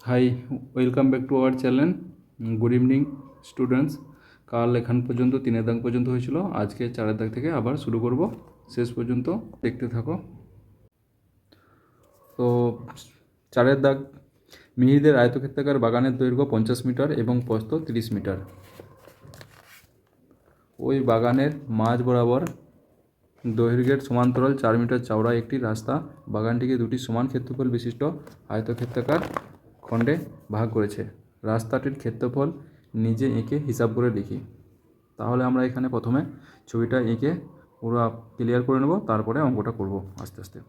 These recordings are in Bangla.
Hi welcome back to our channel good evening students কাল এখান পর্যন্ত, তিনের দাগ পর্যন্ত হয়েছিল। আজকে চারের দাগ থেকে আবার শুরু করব। শেষ পর্যন্ত দেখতে থাকো। তো, চারের দাগ, মিহিরদের আয়তক্ষেত্রাকার বাগানের দৈর্ঘ্য পঞ্চাশ মিটার এবং প্রস্থ তিরিশ মিটার। ওই বাগানের মাঝ বরাবর দৈর্ঘ্যের সমান্তরাল চার মিটার চওড়া একটি রাস্তা। বাগানটিকে দুটি সমান ক্ষেত্রফল বিশিষ্ট আয়তক্ষেত্রাকার খণ্ডে ভাগ করেছে। রাস্তাটির ক্ষেত্রফল নিজে এঁকে হিসাব করে লিখি। তাহলে আমরা এখানে প্রথমে ছবিটা এঁকে পুরো ক্লিয়ার করে নেব, তারপরে অঙ্কটা করব আস্তে আস্তে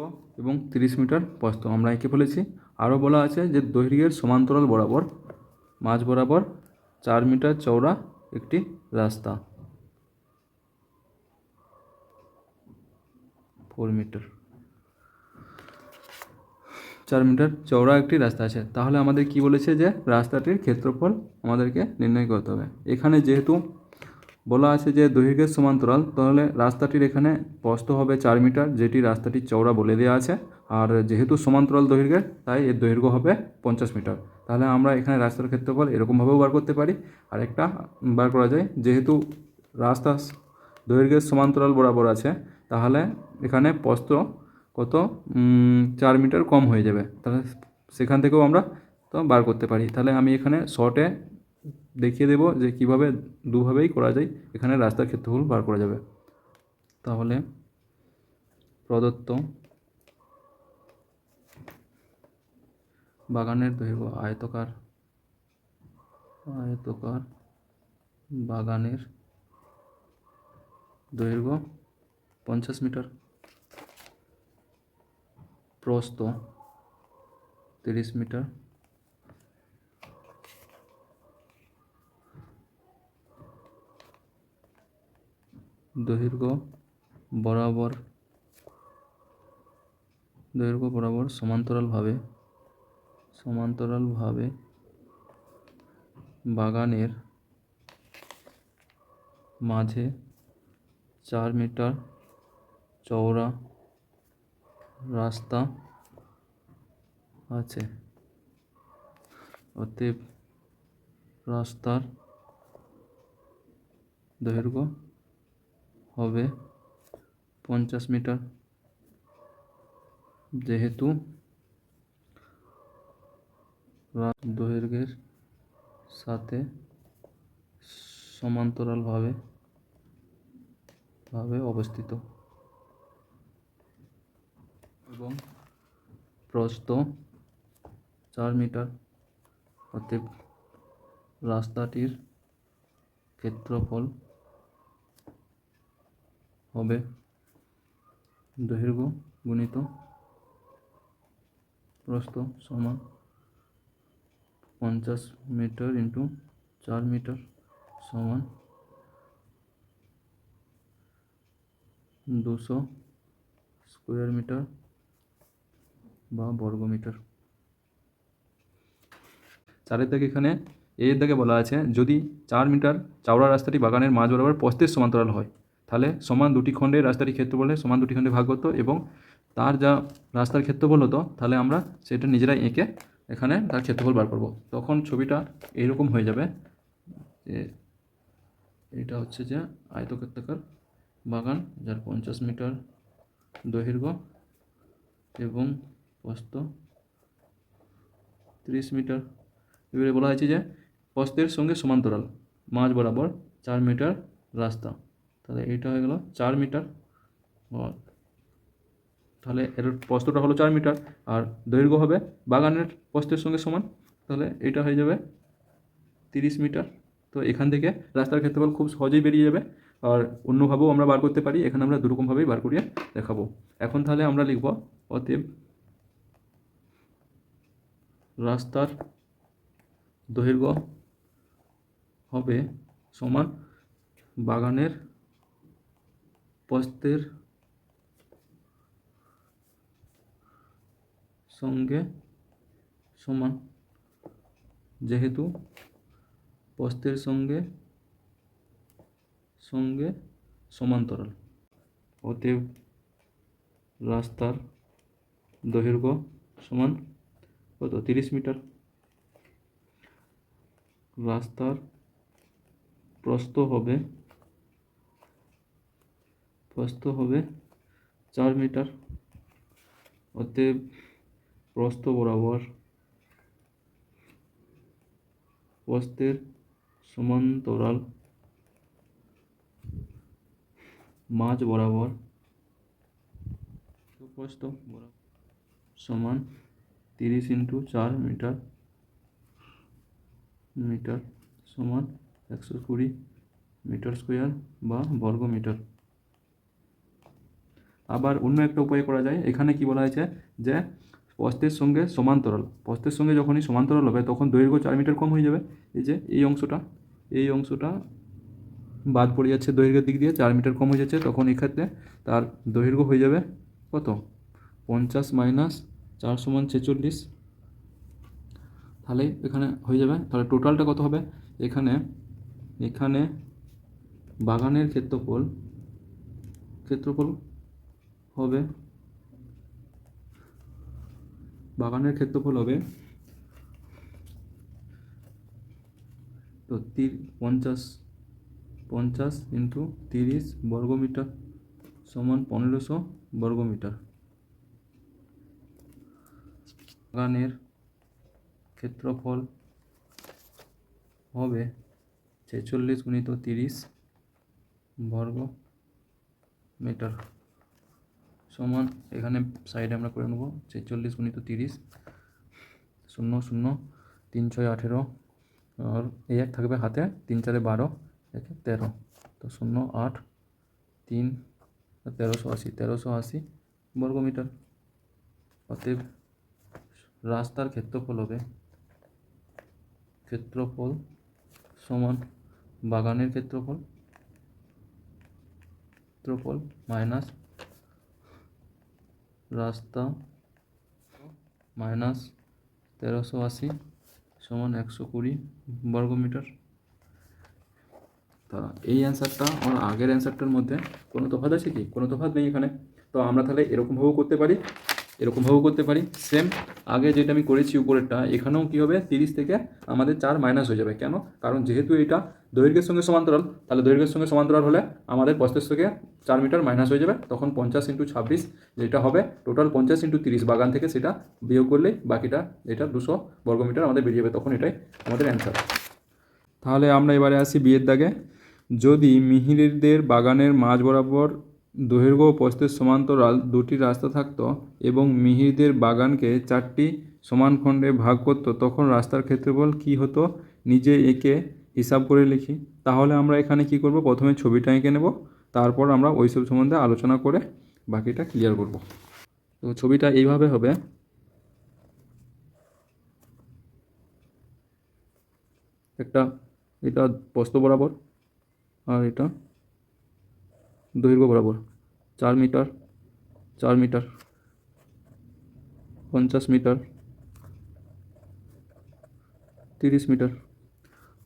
দৈর্ঘ্য এবং তিরিশ মিটার প্রস্থ আমরা এঁকে ফেলেছি আরও বলা আছে যে দৈর্ঘ্যের সমান্তরাল বরাবর, মাঝ বরাবর চার মিটার চওড়া একটি রাস্তা। Four metre. চার মিটার চওড়া একটি রাস্তা আছে। তাহলে আমাদের কি বলেছে যে রাস্তাটির ক্ষেত্রফল আমাদেরকে নির্ণয় করতে হবে। এখানে যেহেতু বলা আছে যে দৈর্ঘ্যের সমান্তরাল, তাহলে রাস্তাটির এখানে প্রস্থ হবে চার মিটার, যেটি রাস্তাটির চওড়া বলে দেওয়া আছে। আর যেহেতু সমান্তরাল দৈর্ঘ্যের তাই এর দৈর্ঘ্য হবে পঞ্চাশ মিটার। তাহলে আমরা এখানে রাস্তার ক্ষেত্রফল এরকমভাবেও বার করতে পারি। আর একটা বার করা যায়, যেহেতু রাস্তা দৈর্ঘ্যের সমান্তরাল বরাবর আছে, তাহলে এখানে প্রস্থ কত? চার মিটার কম হয়ে যাবে। তাহলে সেখান থেকেও আমরা তো বার করতে পারি। তাহলে আমি এখানে শর্টে দেখিয়ে দেবো যে কীভাবে দুভাবেই করা যায়। এখানে রাস্তার ক্ষেত্রফল বার করা যাবে। তাহলে প্রদত্ত বাগানের দৈর্ঘ্য আয়তকার আয়তকার বাগানের দৈর্ঘ্য পঞ্চাশ মিটার। প্রস্থ তিরিশ মিটার। দৈর্ঘ্য বরাবর দৈর্ঘ্য বরাবর সমান্তরালভাবে সমান্তরালভাবে বাগানের মাঝে চার মিটার চওড়া রাস্তা আছে। অতএব রাস্তার দৈর্ঘ্য হবে পঞ্চাশ মিটার। যেহেতু রা- দৈর্ঘ্যের সাথে সমান্তরালভাবে, ভাবে অবস্থিত। এবং প্রস্থ চার মিটার। অতএব রাস্তাটির ক্ষেত্রফল হবে। দৈর্ঘ্য, গুণিত, প্রস্থ সমান পঞ্চাশ মিটার ইন্টু চার মিটার সমান দুশো স্কোয়ার মিটার বা বর্গ মিটার। চারের দাগে এখানে এর দাগে বলা আছে, যদি চার মিটার চওড়া রাস্তাটি বাগানের মাঝ বরাবর প্রস্থের সমান্তরাল হয় তাহলে সমান দুটি খণ্ডে রাস্তাটি ক্ষেত্রফল হলে সমান দুটি খণ্ডে ভাগ করতো এবং তার যা রাস্তার ক্ষেত্রফল হতো তাহলে আমরা সেটা নিজেরাই এঁকে এখানে তার ক্ষেত্রফল বার করব। তখন ছবিটা এইরকম হয়ে যাবে যে এটা হচ্ছে যে আয়তক্ষেত্রাকার বাগান, যার পঞ্চাশ মিটার দৈর্ঘ্য এবং প্রস্থ তিরিশ মিটার। এবারে বলা হয়েছে যে প্রস্থের সঙ্গে সমান্তরাল, মাঝ বরাবর চার মিটার রাস্তা। তাহলে এইটা হয়ে গেল চার মিটার। তাহলে এর প্রস্থটা হলো চার মিটার, আর দৈর্ঘ্য হবে বাগানের প্রস্থের সঙ্গে সমান। তাহলে এটা হয়ে যাবে তিরিশ মিটার। তো এখান থেকে রাস্তার ক্ষেত্রফল খুব সহজেই বেরিয়ে যাবে। আর অন্যভাবেও আমরা বার করতে পারি, এখানে আমরা দুরকমভাবেই বার করিয়ে দেখাবো। এখন তাহলে আমরা লিখব অতএব রাস্তার দৈর্ঘ্য হবে সমান বাগানের প্রস্থের সঙ্গে সমান যেহেতু প্রস্থের সঙ্গে সঙ্গে সমান্তরাল অতএব রাস্তার দৈর্ঘ্য সমান কত তিরিশ মিটার রাস্তার প্রস্থ হবে প্রস্থ হবে চার মিটার। অতএব প্রস্থ বরাবর প্রস্থের সমান্তরাল মাঝ বরাবর প্রস্থ বরাবর সমান তিরিশ ইন্টু চার মিটার। মিটার সমান একশো কুড়ি মিটার স্কোয়ার বা বর্গ মিটার আবার অন্য একটা উপায় করা যায়। এখানে কি বলা হয়েছে যে প্রস্থের সঙ্গে সমান্তরাল। প্রস্থের সঙ্গে যখনই সমান্তরাল হবে, তখন দৈর্ঘ্য চার মিটার কম হয়ে যাবে। এই যে, এই অংশটা এই অংশটা বাদ পড়ে যাচ্ছে দৈর্ঘ্যের দিক দিয়ে, চার মিটার কম হয়ে যাচ্ছে, তখন এক্ষেত্রে তার দৈর্ঘ্য হয়ে যাবে কত? পঞ্চাশ মাইনাস চার সমান ছেচল্লিশ। তাহলে এখানে হয়ে যাবে, তাহলে টোটালটা কত হবে? এখানে এখানে বাগানের ক্ষেত্রফল ক্ষেত্রফল হবে। বাগানের ক্ষেত্রফল হবে। তো তি পঞ্চাশ পঞ্চাশ ইন্টু তিরিশ বর্গমিটার সমান পনেরোশো বর্গমিটার বাগানের ক্ষেত্রফল হবে ছেচল্লিশ গুণিত তিরিশ বর্গ মিটার। সমান, এখানে সাইডে আমরা করে নেব, ছেচল্লিশ গুণিত তিরিশ, শূন্য শূন্য, তিন, ছয়, আঠেরো, আর এই এক থাকবে হাতে, তিন, চারে বারো, একে তেরো, তো শূন্য, আট, তিন, তেরোশো আশি তেরোশো আশি বর্গমিটার। অতএব রাস্তার ক্ষেত্রফল হবে ক্ষেত্রফল সমান বাগানের ক্ষেত্রফল ক্ষেত্রফল মাইনাস রাস্তা মাইনাস তেরোশো আশি সমান একশো কুড়ি বর্গমিটার তা এই অ্যান্সারটা আমার আগের অ্যান্সারটার মধ্যে কোনো তফাৎ আছে কি? কোনো তফাৎ নেই এখানে। তো আমরা তাহলে এরকমভাবেও করতে পারি। এরকমভাবেও করতে পারি। সেম আগে যেটা আমি করেছি উপরেরটা, এখানেও কী হবে? তিরিশ থেকে আমাদের চার মাইনাস হয়ে যাবে। কেন? কারণ যেহেতু এটা দৈর্ঘ্যের সঙ্গে সমান্তরাল, তাহলে দৈর্ঘ্যের সঙ্গে সমান্তরাল হলে আমাদের প্রস্থের থেকে চার মিটার মাইনাস হয়ে যাবে। তখন পঞ্চাশ ইন্টু ছাব্বিশ যেটা হবে টোটাল পঞ্চাশ ইন্টু তিরিশ, বাগান থেকে সেটা বিয়োগ করলেই বাকিটা এটা দুশো বর্গমিটার আমাদের বেরিয়ে যাবে। তখন এটাই আমাদের অ্যান্সার তাহলে আমরা এবারে আসি বিয়ের দাগে। যদি মিহিরদের বাগানের মাঝ বরাবর দৈর্ঘ্য ও প্রস্থের সমান্তরাল দুটি রাস্তা থাকতো এবং মিহিরদের বাগানকে চারটি সমান খণ্ডে ভাগ করতো। তখন রাস্তার ক্ষেত্রফল কী হতো? নিজে এঁকে হিসাব করে লিখি। তাহলে আমরা এখানে কি করব? প্রথমে ছবিটা এঁকে নেব, তারপর আমরা ওইসব সম্বন্ধে আলোচনা করে বাকিটা ক্লিয়ার করব। তো ছবিটা এইভাবে হবে। একটা, এটা প্রস্থ বরাবর, আর এটা দৈর্ঘ্য বরাবর। চার মিটার চার মিটার, পঞ্চাশ মিটার, তিরিশ মিটার।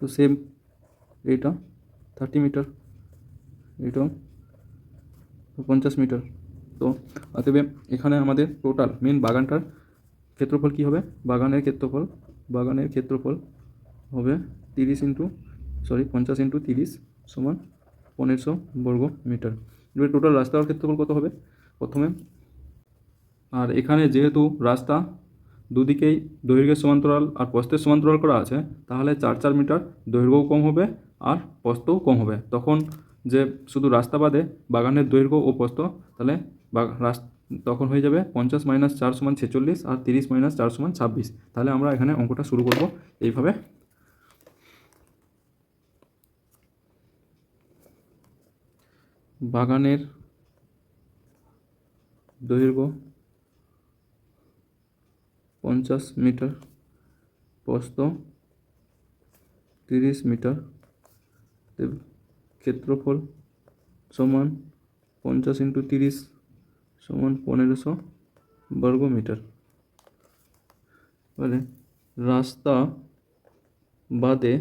তো সেম এইটা থার্টি মিটার এটাও পঞ্চাশ মিটার। তো অতএব এখানে আমাদের টোটাল মেন বাগানটার ক্ষেত্রফল কী হবে? বাগানের ক্ষেত্রফল বাগানের ক্ষেত্রফল হবে তিরিশ ইন্টু সরি পঞ্চাশ ইন্টু তিরিশ সমান পনেরোশো বর্গ মিটার। এবার টোটাল রাস্তার ক্ষেত্রফল কত হবে? প্রথমে। আর এখানে যেহেতু রাস্তা দুদিকেই দৈর্ঘ্যের সমান্তরাল আর প্রস্থের সমান্তরাল করা আছে, তাহলে চার চার মিটার দৈর্ঘ্যও কম হবে আর প্রস্থও কম হবে। তখন যে শুধু রাস্তা বাদে বাগানের দৈর্ঘ্য ও প্রস্থ তাহলে তখন হয়ে যাবে পঞ্চাশ মাইনাস চার সমান ছেচল্লিশ আর তিরিশ মাইনাস চার সমান ছাব্বিশ। তাহলে আমরা এখানে অঙ্কটা শুরু করব এইভাবে। বাগানের দৈর্ঘ্য পঞ্চাশ মিটার, প্রস্থ তিরিশ মিটার। ক্ষেত্রফল সমান পঞ্চাশ ইন্টু তিরিশ সমান পনেরোশো বর্গ মিটার। এবারে রাস্তা বাদে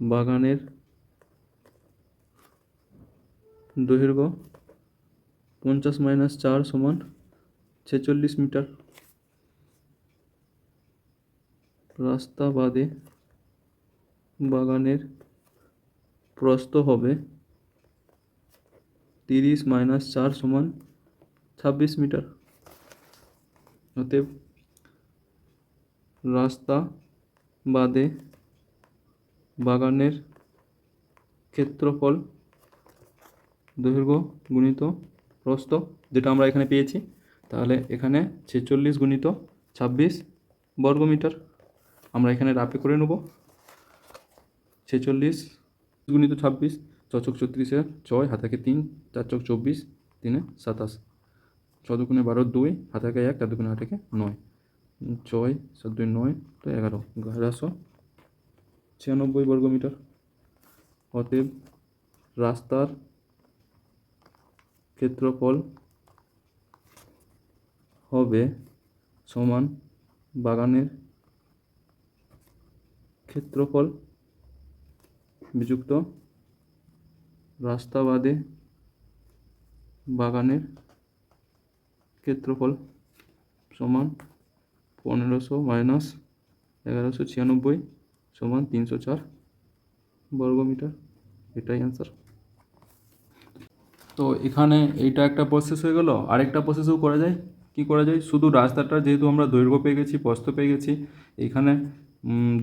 বাগানের দৈর্ঘ্য পঞ্চাশ মাইনাস চার সমান ছেচল্লিশ মিটার। রাস্তা বাদে বাগানের প্রস্থ হবে তিরিশ মাইনাস চার সমান ছাব্বিশ মিটার। অতএব রাস্তা বাদে বাগানের ক্ষেত্রফল দৈর্ঘ্য গুণিত প্রস্থ, যেটা আমরা এখানে পেয়েছি। তাহলে এখানে ছেচল্লিশ গুণিত ছাব্বিশ বর্গমিটার আমরা এখানে রাপে করে নেব। ছেচল্লিশ গুণিত ছাব্বিশ চচক চৌত্রিশে ছয়, হাতাকে তিন, চার চক চব্বিশ, তিনে সাতাশ। ছ বারো, দুই, হাতাকে এক চার দুগুণে হাতাকে নয়। ছয় সাত দুই নয়, তো এগারো। এগারোশো ছিয়ানব্বই বর্গমিটার অতএব রাস্তার ক্ষেত্রফল হবে সমান বাগানের ক্ষেত্রফল বিযুক্ত রাস্তা বাদে বাগানের ক্ষেত্রফল সমান পনেরোশো মাইনাস এগারোশো ছিয়ানব্বই সমান তিনশো চার বর্গমিটার। এটাই অ্যান্সার তো এখানে এইটা একটা প্রসেস হয়ে গেল। আরেকটা প্রসেসও করা যায়। কি করা যায়? শুধু রাস্তাটা যেহেতু আমরা দৈর্ঘ্য পেয়ে গেছি, প্রস্থ পেয়ে গেছি, এখানে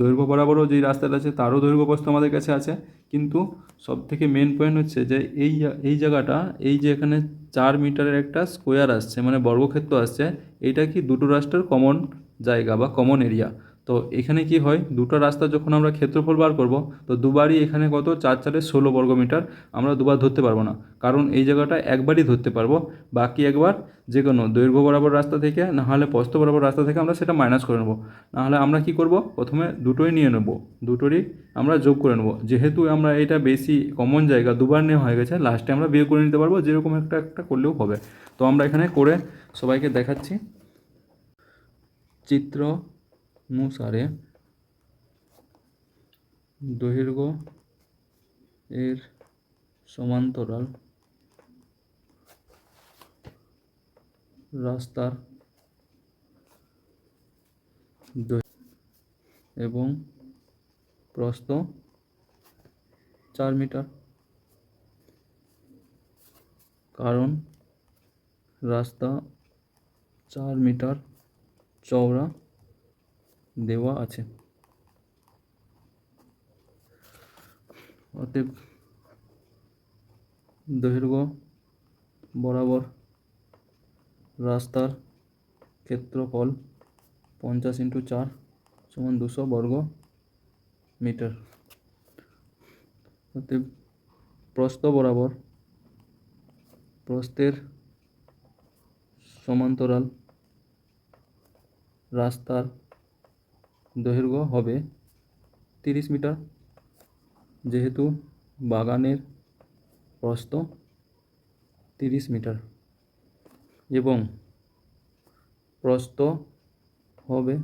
দৈর্ঘ্য বরাবরও যেই রাস্তাটা আছে, তারও দৈর্ঘ্য প্রস্থ আমাদের কাছে আছে। কিন্তু সব থেকে মেন পয়েন্ট হচ্ছে যে এই এই জায়গাটা, এই যে এখানে চার মিটারের একটা স্কোয়ার আসছে মানে বর্গক্ষেত্র আসছে, এইটা কি দুটো রাস্তার কমন জায়গা বা কমন এরিয়া তো এখানে কি হয়? দুটো রাস্তা যখন আমরা ক্ষেত্রফল বার করব, তো দুবারই এখানে কত? চার চারে ষোলো বর্গমিটার আমরা দুবার ধরতে পারব না। কারণ এই জায়গাটা একবারই ধরতে পারব, বাকি একবার যে কোনো দৈর্ঘ্য বরাবর রাস্তা থেকে, না হলে প্রস্থ বরাবর রাস্তা থেকে আমরা সেটা মাইনাস করে নেব। নাহলে আমরা কি করব? প্রথমে দুটোই নিয়ে নেব, দুটোরই আমরা যোগ করে নেব। যেহেতু আমরা এটা বেশি কমন জায়গা, দুবার নেওয়া হয়ে গেছে লাস্টে আমরা বিয়ে করে নিতে পারব, যেরকম একটা একটা করলেও হবে। তো আমরা এখানে করে সবাইকে দেখাচ্ছি। চিত্র অনুসারে দৈর্ঘ্য এর সমান্তরাল। রাস্তার এবং প্রস্থ চার মিটার। কারণ রাস্তা চার মিটার চওড়া। দেওয়া আছে। অতএব দৈর্ঘ্য বরাবর রাস্তার ক্ষেত্রফল পঞ্চাশ ইন্টু চার সমান দুশো বর্গ মিটার। অতএব প্রস্থ বরাবর প্রস্থের সমান্তরাল রাস্তার দৈর্ঘ্য হবে তিরিশ মিটার। যেহেতু বাগানের প্রস্থ তিরিশ মিটার এবং প্রস্থ হবে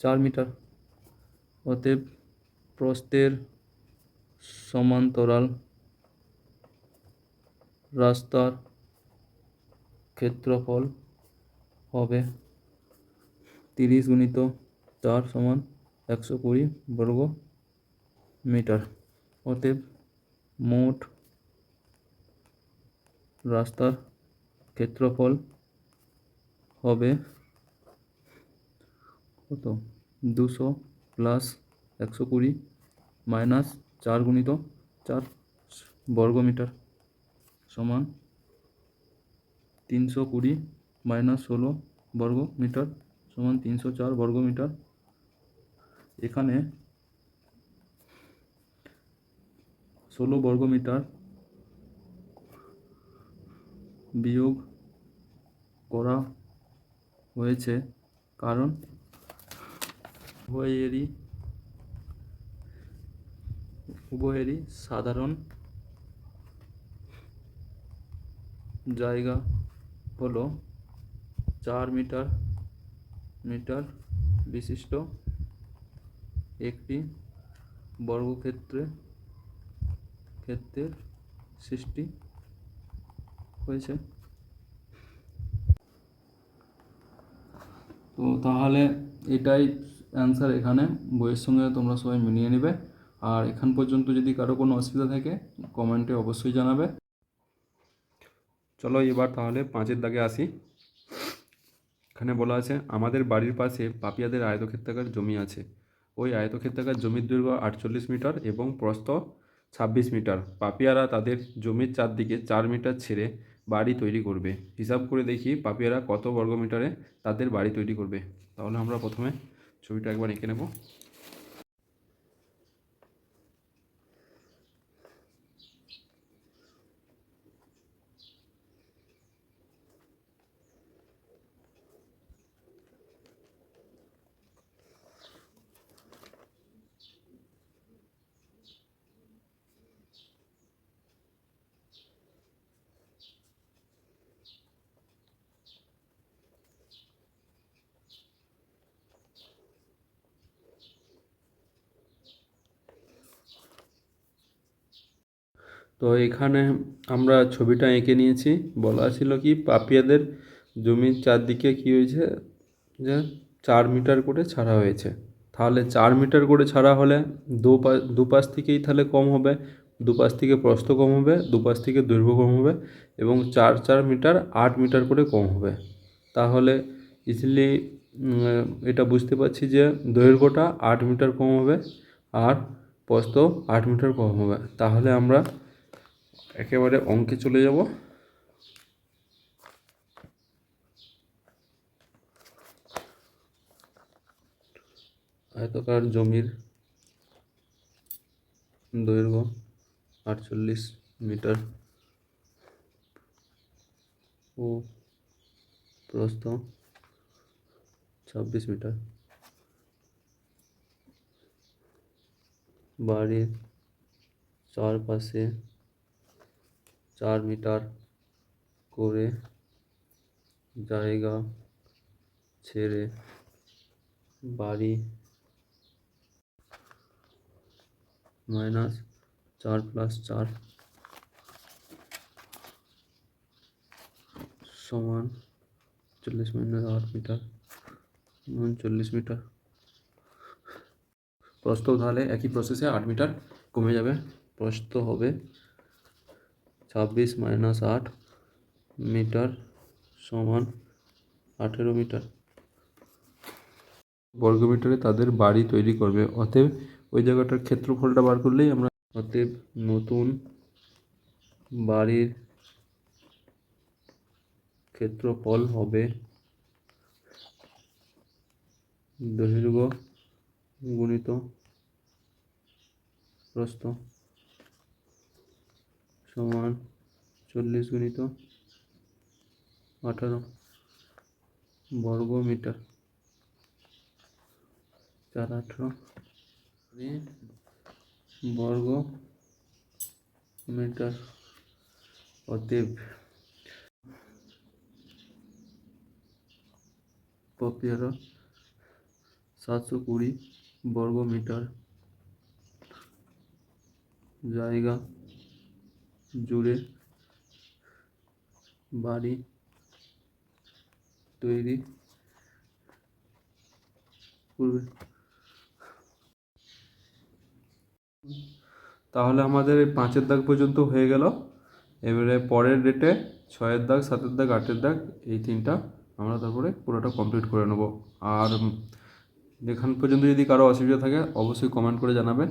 চার মিটার, অতএব প্রস্থের সমান্তরাল রাস্তার ক্ষেত্রফল হবে তিরিশ গুণিত চার সমান একশো কুড়ি বর্গ মিটার। অতএব মোট রাস্তার ক্ষেত্রফল হবে কত? দুশো প্লাস একশো কুড়ি মাইনাস চার গুণিত চার বর্গ মিটার সমান তিনশো কুড়ি মাইনাস ষোলো বর্গ মিটার সমান তিনশো চার বর্গ মিটার এখানে ষোলো বর্গ মিটার বিয়োগ করা হয়েছে। কারণ উভয়েরই উভয়েরই সাধারণ জায়গা হলো চার মিটার মিটার বিশিষ্ট একটি বর্গক্ষেত্রে ক্ষেত্রের সৃষ্টি হয়েছে। তো তাহলে এটাই অ্যান্সার এখানে। বইয়ের সঙ্গে তোমরা সবাই মিলিয়ে নেবে। আর এখান পর্যন্ত যদি কারও কোনো অসুবিধা থাকে কমেন্টে অবশ্যই জানাবে। চলো এবার তাহলে পাঁচের দাগে আসি। এখানে বলা আছে, আমাদের বাড়ির পাশে পাপিয়াদের আয়তক্ষেত্রাকার জমি আছে। ওই আয়তক্ষেত্রাকার জমির দৈর্ঘ্য আটচল্লিশ মিটার এবং প্রস্থ ছাব্বিশ মিটার। পাপিয়ারা তাদের জমির চারদিকে চার মিটার ছেড়ে বাড়ি তৈরি করবে। হিসাব করে দেখি পাপিয়ারা কত বর্গমিটারে তাদের বাড়ি তৈরি করবে। তাহলে আমরা প্রথমে ছবিটা একবার এঁকে নেব। তো এখানে আমরা ছবিটা এঁকে নিয়েছি। বলা ছিল কি, পাপিয়াদের জমির চারদিকে কী হয়েছে? যে চার মিটার করে ছাড়া হয়েছে। তাহলে চার মিটার করে ছাড়া হলে দু পা দুপাশ থেকেই তাহলে কম হবে। দুপাশ থেকে প্রস্থ কম হবে দুপাশ থেকে দৈর্ঘ্য কম হবে এবং চার চার মিটার আট মিটার করে কম হবে। তাহলে ইজিলি এটা বুঝতে পারছি যে দৈর্ঘ্যটা আট মিটার কম হবে আর প্রস্থ আট মিটার কম হবে। তাহলে আমরা একেবারে অঙ্কে চলে যাব। আয়তকার জমির দৈর্ঘ্য আটচল্লিশ মিটার। ও প্রস্থ ছাব্বিশ মিটার। বাড়ির চারপাশে চার মিটার করে জায়গা ছেড়ে বাড়ি মাইনাস চার প্লাস চার সমান চল্লিশ মাইনাস আট মিটার উনচল্লিশ মিটার প্রস্থ তাহলে একই প্রসেসে আট মিটার কমে যাবে প্রস্থ হবে ছাব্বিশ মাইনাস আট মিটার সমান আঠেরো মিটার। বর্গমিটারে তাদের বাড়ি তৈরি করবে। অতএব ওই জায়গাটার ক্ষেত্রফলটা বার করলেই আমরা অতএব নতুন বাড়ির ক্ষেত্রফল হবে। দৈর্ঘ্য গুণিত প্রস্থ সমান চল্লিশ গুণিত আঠারো বর্গ মিটার চার আঠারো বর্গ মিটার অতএব পপিয়ারা সাতশো কুড়ি বর্গ মিটার জায়গা জুড়ে বাড়ি তৈরি করবে। তাহলে আমাদের এই পাঁচের দাগ পর্যন্ত হয়ে গেল। এবারে পরের ডেটে ছয়ের দাগ, সাতের দাগ, আটের দাগ, এই তিনটা আমরা তারপরে পুরোটা কমপ্লিট করে নেব। আর এখান পর্যন্ত যদি কারও অসুবিধা থাকে, অবশ্যই কমেন্ট করে জানাবে